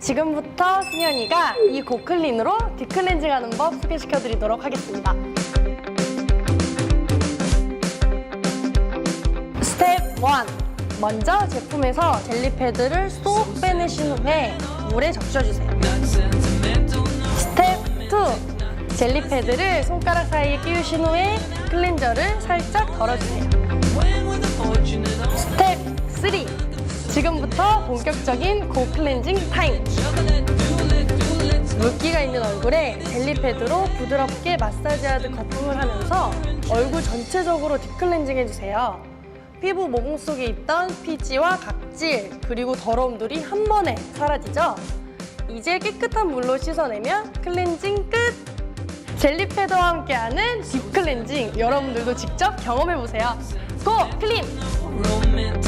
지금부터 승현이가 이 고클린으로 딥클렌징하는 법 소개시켜드리도록 하겠습니다. 스텝 1. 먼저 제품에서 젤리 패드를 쏙 빼내신 후에 물에 적셔주세요. 스텝 2. 젤리 패드를 손가락 사이에 끼우신 후에 클렌저를 살짝 덜어주세요. 스텝 3. 지금부터 본격적인 고 클렌징 타임. 물기가 있는 얼굴에 젤리 패드로 부드럽게 마사지하듯 거품을 하면서 얼굴 전체적으로 딥클렌징 해주세요. 피부 모공 속에 있던 피지와 각질 그리고 더러움들이 한 번에 사라지죠? 이제 깨끗한 물로 씻어내면 클렌징 끝! 젤리 패드와 함께하는 딥클렌징 여러분들도 직접 경험해보세요. 고 클린!